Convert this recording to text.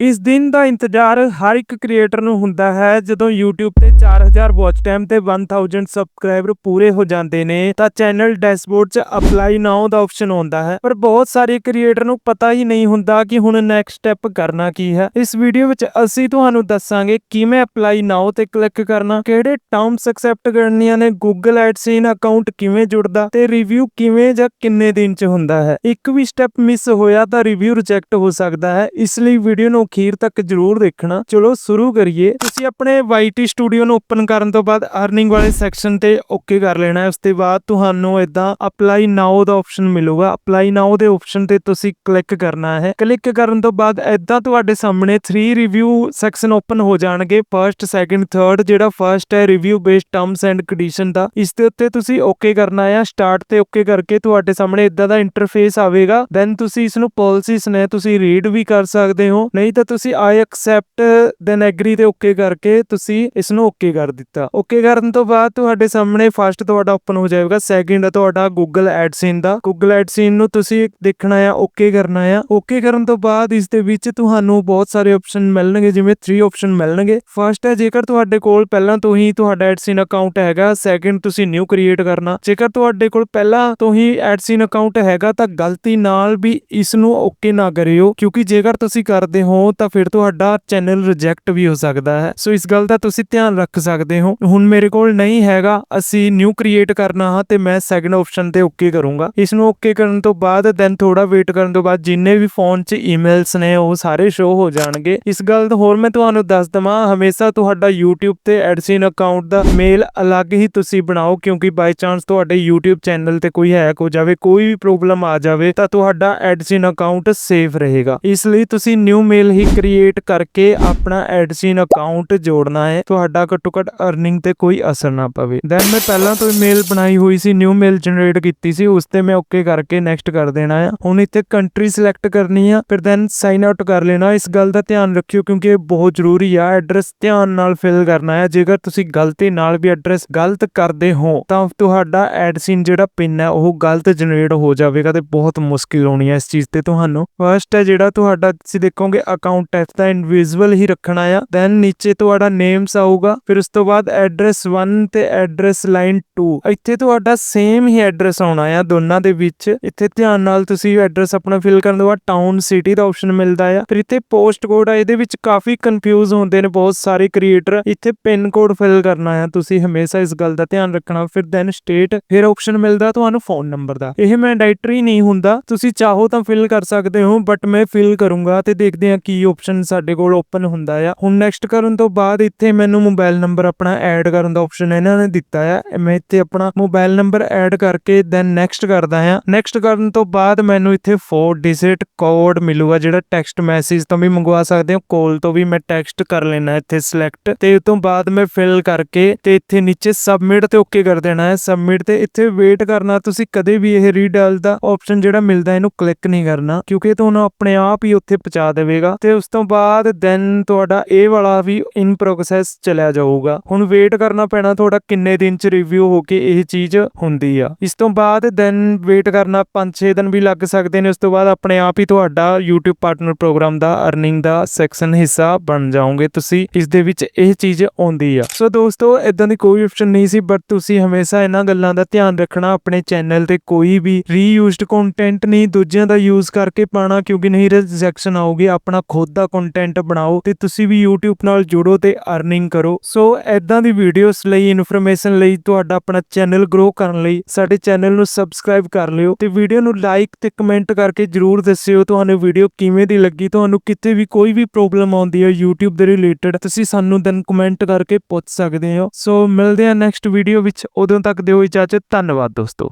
ਇਸ ਦਿਨ ਦਾ ਇੰਤਜ਼ਾਰ ਹਰ ਇੱਕ ਕ੍ਰੀਏਟਰ ਨੂੰ ਹੁੰਦਾ ਹੈ। ਜਦੋਂ YouTube ਤੇ 4000 ਵਾਚ ਟਾਈਮ ਤੇ 1000 ਸਬਸਕ੍ਰਾਈਬਰ ਪੂਰੇ ਹੋ ਜਾਂਦੇ ਨੇ, ਤਾਂ ਚੈਨਲ ਡੈਸ਼ਬੋਰਡ 'ਚ ਅਪਲਾਈ ਨਾਓ ਦਾ ਆਪਸ਼ਨ ਆਉਂਦਾ ਹੈ। ਪਰ ਬਹੁਤ ਸਾਰੇ ਕ੍ਰੀਏਟਰ ਨੂੰ ਪਤਾ ਹੀ ਨਹੀਂ ਹੁੰਦਾ ਕਿ ਹੁਣ ਨੈਕਸਟ ਸਟੈਪ ਕਰਨਾ ਕੀ ਹੈ। ਇਸ ਵੀਡੀਓ ਵਿੱਚ ਅਸੀਂ ਤੁਹਾਨੂੰ ਦੱਸਾਂਗੇ ਕਿਵੇਂ ਅਪਲਾਈ ਨਾਓ ਤੇ ਕਲਿੱਕ ਕਰਨਾ, ਕਿਹੜੇ ਟਰਮਸ ਐਕਸੈਪਟ ਕਰਨੀਆਂ ਨੇ, Google AdSense ਅਕਾਊਂਟ ਕਿਵੇਂ ਜੁੜਦਾ ਤੇ ਰਿਵਿਊ ਕਿਵੇਂ ਜਾਂ ਕਿੰਨੇ ਦਿਨ 'ਚ ਹੁੰਦਾ ਹੈ। ਇੱਕ ਵੀ ਸਟੈਪ ਮਿਸ ਹੋਇਆ ਤਾਂ ਰਿਵਿਊ ਰਿਜੈਕਟ ਹੋ ਸਕਦਾ ਹੈ। ਇਸ ਲਈ ਵੀਡੀਓ ਨੂੰ ਅਖੀਰ ਤੱਕ ਜ਼ਰੂਰ ਦੇਖਣਾ। ਚਲੋ ਸ਼ੁਰੂ ਕਰੀਏ। ਤੁਸੀਂ ਆਪਣੇ YT ਸਟੂਡੀਓ ਨੂੰ ਓਪਨ ਕਰਨ ਤੋਂ ਬਾਅਦ ਅਰਨਿੰਗ ਵਾਲੇ ਸੈਕਸ਼ਨ ਤੇ ਓਕੇ ਕਰ ਲੈਣਾ ਹੈ। ਉਸ ਤੋਂ ਬਾਅਦ ਤੁਹਾਨੂੰ ਇਦਾਂ ਅਪਲਾਈ ਨਾਓ ਦਾ ਆਪਸ਼ਨ ਮਿਲੂਗਾ। ਅਪਲਾਈ ਨਾਓ ਦੇ ਆਪਸ਼ਨ ਤੇ ਤੁਸੀਂ ਕਲਿੱਕ ਕਰਨਾ ਹੈ। ਕਲਿੱਕ ਕਰਨ ਤੋਂ ਬਾਅਦ ਇਦਾਂ ਤੁਹਾਡੇ ਸਾਹਮਣੇ 3 ਰਿਵਿਊ ਸੈਕਸ਼ਨ ਓਪਨ ਹੋ ਜਾਣਗੇ। ਫਰਸਟ ਸੈਕੰਡ ਥਰਡ ਜਿਹੜਾ ਫਰਸਟ ਹੈ review based terms and condition ਦਾ। ਇਸ ਦੇ ਉੱਤੇ ਤੁਸੀਂ ਓਕੇ ਕਰਨਾ ਹੈ। ਸਟਾਰਟ ਤੇ ਓਕੇ ਕਰਕੇ ਤੁਹਾਡੇ ਸਾਹਮਣੇ ਇਦਾਂ ਦਾ ਇੰਟਰਫੇਸ ਆਵੇਗਾ। ਦੈਨ ਤੁਸੀਂ ਇਸ ਨੂੰ ਪਾਲਿਸੀਜ਼ ਨੇ ਤੁਸੀਂ ਰੀਡ ਵੀ ਕਰ ਸਕਦੇ ਹੋ। ਨਹੀਂ ਤਾਂ ਤੁਸੀਂ ਆਈ ਐਕਸੈਪਟ ਦੈਨ ਐਗਰੀ ਤੇ ਓਕੇ ਕਰਕੇ ਤੁਸੀਂ ਇਸ ਨੂੰ ਓਕੇ ਕਰ ਦਿੱਤਾ। ਓਕੇ ਕਰਨ ਤੋਂ ਬਾਅਦ ਤੁਹਾਡੇ ਸਾਹਮਣੇ ਫਸਟ ਤੁਹਾਡਾ ਓਪਨ ਹੋ ਜਾਏਗਾ ਸੈਕਿੰਡ ਤੁਹਾਡਾ Google AdSense ਦਾ। Google AdSense ਨੂੰ ਤੁਸੀਂ ਦੇਖਣਾ ਹੈ ਓਕੇ ਕਰਨਾ ਆ। ਓਕੇ ਕਰਨ ਤੋਂ ਬਾਅਦ ਇਸ ਦੇ ਵਿੱਚ ਤੁਹਾਨੂੰ ਬਹੁਤ ਸਾਰੇ ਆਪਸ਼ਨ ਮਿਲਣਗੇ, ਜਿਵੇਂ 3 ਆਪਸ਼ਨ ਮਿਲਣਗੇ। ਫਸਟ ਹੈ, ਜੇਕਰ ਤੁਹਾਡੇ ਕੋਲ ਪਹਿਲਾਂ ਤੋਂ ਹੀ ਤੁਹਾਡਾ AdSense ਅਕਾਊਂਟ ਹੈਗਾ ਸੈਕਿੰਡ ਤੁਸੀਂ ਨਿਊ ਕ੍ਰੀਏਟ ਕਰਨਾ। ਜੇਕਰ ਤੁਹਾਡੇ ਕੋਲ ਪਹਿਲਾਂ ਤੋਂ ਹੀ AdSense ਅਕਾਊਂਟ ਹੈਗਾ, ਤਾਂ ਗਲਤੀ ਨਾਲ ਵੀ ਇਸ ਨੂੰ ਓਕੇ ਨਾ ਕਰਿਓ, ਕਿਉਂਕਿ ਜੇਕਰ ਤੁਸੀਂ ਕਰਦੇ ਹੋ ਤਾਂ ਫਿਰ ਤੁਹਾਡਾ ਚੈਨਲ ਰਿਜੈਕਟ ਵੀ ਹੋ ਸਕਦਾ ਹੈ। ਸੋ ਇਸ ਗੱਲ ਦਾ ਤੁਸੀਂ ਧਿਆਨ ਰੱਖ ਸਕਦੇ ਹੋ। ਹੁਣ ਮੇਰੇ ਕੋਲ ਨਹੀਂ ਹੈਗਾ। ਅਸੀਂ ਨਿਊ ਕ੍ਰੀਏਟ ਕਰਨਾ ਹਾਂ ਤੇ ਮੈਂ ਸੈਕੰਡ ਆਪਸ਼ਨ ਤੇ ਓਕੇ ਕਰੂੰਗਾ। ਇਸ ਨੂੰ ਓਕੇ ਕਰਨ ਤੋਂ ਬਾਅਦ ਦੈਨ ਥੋੜਾ ਵੇਟ ਕਰਨ ਤੋਂ ਬਾਅਦ ਜਿੰਨੇ ਵੀ ਫੋਨ 'ਚ ਈਮੇਲਸ ਨੇ, ਉਹ ਸਾਰੇ ਸ਼ੋ ਹੋ ਜਾਣਗੇ। ਇਸ ਗੱਲ ਦਾ ਹੋਰ ਮੈਂ ਤੁਹਾਨੂੰ ਦੱਸ ਦਵਾਂ। ਹਮੇਸ਼ਾ ਤੁਹਾਡਾ YouTube ਤੇ AdSense ਅਕਾਊਂਟ ਦਾ ਮੇਲ ਅਲੱਗ ਹੀ ਤੁਸੀਂ ਬਣਾਓ, ਕਿਉਂਕਿ ਬਾਈ ਚਾਂਸ ਤੁਹਾਡੇ YouTube ਚੈਨਲ ਤੇ ਕੋਈ ਹੈਕ ਹੋ ਜਾਵੇ, ਕੋਈ ਵੀ ਪ੍ਰੋਬਲਮ ਆ ਜਾਵੇ, ਤਾਂ ਤੁਹਾਡਾ AdSense ਅਕਾਊਂਟ ਸੇਫ ਰਹੇਗਾ। ਇਸ ਲਈ ਤੁਸੀਂ ਨਿਊ ਮੇਲ ਹੀ ਕ੍ਰੀਏਟ ਕਰਕੇ ਆਪਣਾ AdSense ਅਕਾਊਂਟ ਜੋੜਨਾ ਹੈ, ਤੁਹਾਡਾ ਘੱਟੋ ਘੱਟ ਅਰਨਿੰਗ ਤੇ ਕੋਈ ਅਸਰ ਨਾ ਪਵੇ। ਦੈਨ ਮੈਂ ਪਹਿਲਾਂ ਤੋਂ ਮੇਲ ਬਣਾਈ ਹੋਈ ਸੀ ਨਿਊ ਮੇਲ ਜਨਰੇਟ ਕੀਤੀ ਸੀ, ਉਸ ਤੇ ਮੈਂ ਓਕੇ ਕਰਕੇ ਨੈਕਸਟ ਕਰ ਦੇਣਾ ਆ। ਹੁਣ ਇੱਥੇ ਕੰਟਰੀ ਸਿਲੈਕਟ ਕਰਨੀ ਆ, ਫਿਰ ਦੈਨ ਸਾਈਨ ਆਊਟ ਕਰ ਲੈਣਾ। ਇਸ ਗੱਲ ਦਾ ਧਿਆਨ ਰੱਖਿਓ ਕਿਉਂਕਿ ਇਹ ਬਹੁਤ ਜ਼ਰੂਰੀ ਆ ਐਡਰੈਸ ਧਿਆਨ ਨਾਲ ਫਿਲ ਕਰਨਾ ਹੈ ਜੇਕਰ ਤੁਸੀਂ ਗਲਤੀ ਨਾਲ ਵੀ ਐਡਰੈਸ ਗਲਤ ਕਰਦੇ ਹੋ, ਤਾਂ ਤੁਹਾਡਾ ਐਡਸਿਨ ਜਿਹੜਾ ਪਿਨ ਹੈ ਉਹ ਗਲਤ ਜਨਰੇਟ ਹੋ ਜਾਵੇਗਾ ਤੇ ਬਹੁਤ ਮੁਸ਼ਕਿਲ ਹੋਣੀ ਹੈ ਇਸ ਚੀਜ਼ ਤੇ ਤੁਹਾਨੂੰ। ਫਰਸਟ ਹੈ ਜਿਹੜਾ ਤੁਹਾਡਾ, ਤੁਸੀਂ ਦੇਖੋਗੇ ਅਕਾਊਂਟ ਟੈਕਸ ਦਾ ਇਨਵਿਜ਼ੂਅਲ ਹੀ ਰੱਖਣਾ ਆ। ਦੈਨ ਨੀਚੇ ਤੁਹਾਡਾ ਨੇਮਸ ਆਊਗਾ, ਫਿਰ ਉਸ ਤੋਂ ਬਾਅਦ ਐਡਰੈਸ 1 ਤੇ ਐਡਰੈਸ ਲਾਈਨ 2 ਇੱਥੇ ਤੁਹਾਡਾ ਸੇਮ ਹੀ ਐਡਰੈਸ ਆਉਣਾ ਆ, ਦੋਨਾਂ ਦੇ ਵਿੱਚ। ਇੱਥੇ ਧਿਆਨ ਨਾਲ ਤੁਸੀਂ ਐਡਰੈਸ ਆਪਣਾ ਫਿਲ ਕਰਨ ਤੋਂ ਬਾਅਦ ਟਾਊਨ ਸਿਟੀ ਦਾ ਆਪਸ਼ਨ ਮਿਲਦਾ ਆ। ਫਿਰ ਇੱਥੇ ਪੋਸਟ ਕੋਡ ਆ, ਇਹਦੇ ਵਿੱਚ ਕਾਫੀ ਕਨਫਿਊਜ਼ ਹੁੰਦੇ ਨੇ ਬਹੁਤ ਸਾਰੇ ਕ੍ਰੀਏਟਰ ਇੱਥੇ ਪਿਨ ਕੋਡ ਫਿਲ ਕਰਨਾ ਆ, ਤੁਸੀਂ ਹਮੇਸ਼ਾ ਇਸ ਗੱਲ ਦਾ ਧਿਆਨ ਰੱਖਣਾ। ਫਿਰ ਦੈਨ ਸਟੇਟ ਫਿਰ ਆਪਸ਼ਨ ਮਿਲਦਾ ਤੁਹਾਨੂੰ ਫੋਨ ਨੰਬਰ ਦਾ। ਇਹ ਮੈਂਡੇਟਰੀ ਨਹੀਂ ਹੁੰਦਾ, ਤੁਸੀਂ ਚਾਹੋ ਤਾਂ ਫਿਲ ਕਰ ਸਕਦੇ ਹੋ ਬਟ ਮੈਂ ਫਿਲ ਕਰੂੰਗਾ ਤੇ ਦੇਖਦੇ ਹਾਂ ਕੀ ਆਪਸ਼ਨ ਸਾਡੇ ਕੋਲ ਓਪਨ ਹੁੰਦਾ ਆ। ਹੁਣ ਨੈਕਸਟ ਕਰਨ ਤੋਂ ਬਾਅਦ ਇੱਥੇ ਮੈਨੂੰ ਮੋਬਾਈਲ ਨੰਬਰ ਆਪਣਾ ਐਡ ਕਰਨ ਦਾ ਆਪਸ਼ਨ ਇਹਨਾਂ ਨੇ ਦਿੱਤਾ ਆ। ਮੈਂ ਇੱਥੇ ਆਪਣਾ ਮੋਬਾਈਲ ਨੰਬਰ ਐਡ ਕਰਕੇ ਦੈਨ ਨੈਕਸਟ ਕਰਦਾ ਆ। ਨੈਕਸਟ ਕਰਨ ਤੋਂ ਬਾਅਦ ਮੈਨੂੰ ਇੱਥੇ 4 ਡਿਜਿਟ ਕੋਡ ਮਿਲੂਗਾ, ਜਿਹੜਾ ਟੈਕਸਟ ਮੈਸੇਜ ਤੋਂ ਵੀ ਮੰਗਵਾ ਸਕਦੇ ਹੋ। ਕਾਲ ਤੋਂ ਵੀ ਮੈਂ ਟੈਕਸਟ ਕਰ ਲੈਣਾ ਇੱਥੇ ਸਿਲੈਕਟ ਤੇ ਉਸ ਤੋਂ ਬਾਅਦ ਮੈਂ ਫਿਲ ਕਰਕੇ ਤੇ ਇੱਥੇ ਨੀਚੇ ਸਬਮਿਟ ਤੇ ਓਕੇ ਕਰ ਦੇਣਾ ਹੈ। ਸਬਮਿਟ ਤੇ ਇੱਥੇ ਵੇਟ ਕਰਨਾ, ਤੁਸੀਂ ਕਦੇ ਵੀ ਇਹ ਰੀਡਾਲ ਦਾ ਆਪਸ਼ਨ ਜਿਹੜਾ ਮਿਲਦਾ, ਇਹਨੂੰ ਕਲਿੱਕ ਨਹੀਂ ਕਰਨਾ। ਕਿਉਂਕਿ ਇਹ ਤੁਹਾਨੂੰ ਆਪਣੇ ਆਪ ਹੀ ਉੱਥੇ ਪਹੁੰਚਾ ਦੇਵੇਗਾ। ਤੇ ਉਸ ਤੋਂ ਬਾਅਦ ਦੈਨ ਤੁਹਾਡਾ ਇਹ ਵਾਲਾ ਵੀ ਇਨ ਪ੍ਰੋਸੈਸ ਚਲਿਆ ਜਾਊਗਾ। ਹੁਣ ਵੇਟ ਕਰਨਾ ਪੈਣਾ ਤੁਹਾਡਾ ਕਿੰਨੇ ਦਿਨ ਚ ਰਿਵਿਊ ਹੋ ਕੇ ਇਹ ਚੀਜ਼ ਹੁੰਦੀ ਆ। ਇਸ ਤੋਂ ਬਾਅਦ ਦੈਨ ਵੇਟ ਕਰਨਾ 5-6 ਦਿਨ ਵੀ ਲੱਗ ਸਕਦੇ ਨੇ, ਉਸ ਤੋਂ ਬਾਅਦ ਆਪਣੇ ਆਪ ਹੀ ਤੁਹਾਡਾ YouTube ਪਾਰਟਨਰ ਪ੍ਰੋਗਰਾਮ ਦਾ ਅਰਨਿੰਗ ਦਾ ਸੈਕਸ਼ਨ ਹਿੱਸਾ ਬਣ ਜਾਓਗੇ ਤੁਸੀਂ। ਇਸ ਦੇ ਵਿੱਚ ਇਹ ਚੀਜ਼ ਆਉਂਦੀ ਆ। ਸੋ ਦੋਸਤੋ ਇਦਾਂ ਦੀ ਕੋਈ ਆਪਸ਼ਨ ਨਹੀਂ ਸੀ ਬਟ ਤੁਸੀਂ ਹਮੇਸ਼ਾ ਇਹਨਾਂ ਗੱਲਾਂ ਦਾ ਧਿਆਨ ਰੱਖਣਾ ਆਪਣੇ ਚੈਨਲ ਤੇ ਕੋਈ ਵੀ ਰੀਯੂਜ਼ਡ ਕੰਟੈਂਟ ਨਹੀਂ, ਦੂਜਿਆਂ ਦਾ ਯੂਜ਼ ਕਰਕੇ ਪਾਣਾ ਕਿਉਂਕਿ ਨਹੀਂ ਰਿਜੈਕਸ਼ਨ ਆਊਗੀ, ਆਪਣਾ ਖੁਦ ਦਾ ਕੰਟੈਂਟ ਬਣਾਓ ਤੇ ਤੁਸੀਂ ਵੀ YouTube ਨਾਲ ਜੁੜੋ ਤੇ ਅਰਨਿੰਗ ਕਰੋ। ਸੋ ਇਦਾਂ ਦੀ ਵੀਡੀਓਜ਼ ਲਈ ਇਨਫੋਰਮੇਸ਼ਨ ਲਈ ਤੁਹਾਡਾ ਆਪਣਾ ਚੈਨਲ ਗਰੋ ਕਰਨ ਲਈ ਸਾਡੇ ਚੈਨਲ ਨੂੰ ਸਬਸਕ੍ਰਾਈਬ ਕਰ ਲਿਓ ਤੇ ਵੀਡੀਓ ਨੂੰ ਲਾਈਕ ਤੇ ਕਮੈਂਟ ਕਰਕੇ ਜਰੂਰ ਦੱਸਿਓ ਤੁਹਾਨੂੰ ਵੀਡੀਓ ਕਿਵੇਂ ਦੀ ਲੱਗੀ, ਤੁਹਾਨੂੰ ਕਿਤੇ ਵੀ ਕੋਈ ਵੀ ਪ੍ਰੋਬਲਮ ਆਉਂਦੀ ਹੈ YouTube ਦੇ ਰਿਲੇਟਡ ਤੁਸੀਂ ਸਾਨੂੰ ਦੈਨ ਕਮੈਂਟ ਕਰਕੇ ਪੁੱਛ ਸਕਦੇ ਹੋ। ਸੋ ਮਿਲਦੇ ਹਾਂ ਨੈਕਸਟ ਵੀਡੀਓ ਵਿੱਚ, ਉਦੋਂ ਤੱਕ ਦਿਓ ਇਜਾਜ਼ਤ, ਧੰਨਵਾਦ ਦੋਸਤੋ।